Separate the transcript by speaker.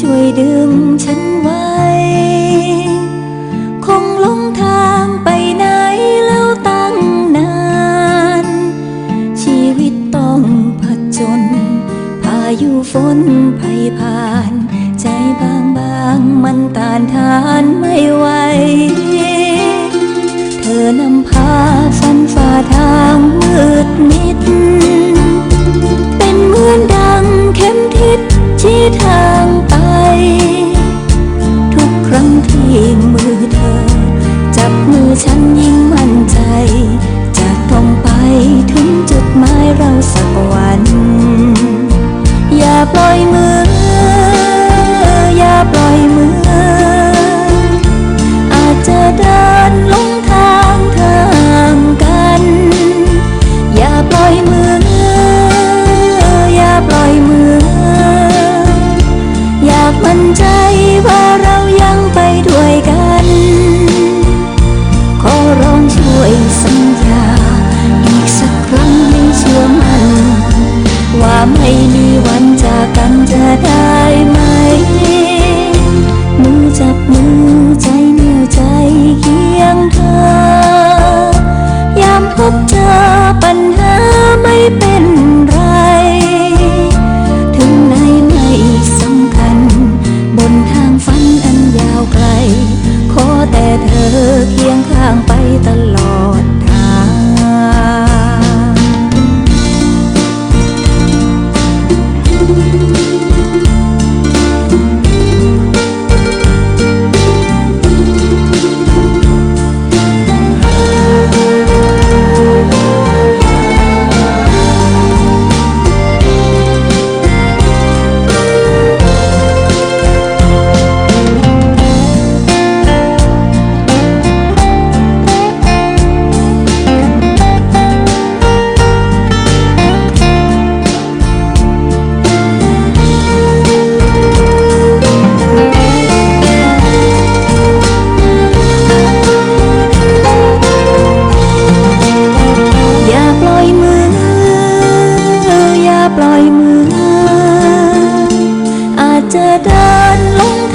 Speaker 1: ช่วยดึงฉันไว้ อยมือ อย่าปล่อยมือ อาจจะเดินลงทางทางกัน อย่าปล่อยมือ Let จะเดินลง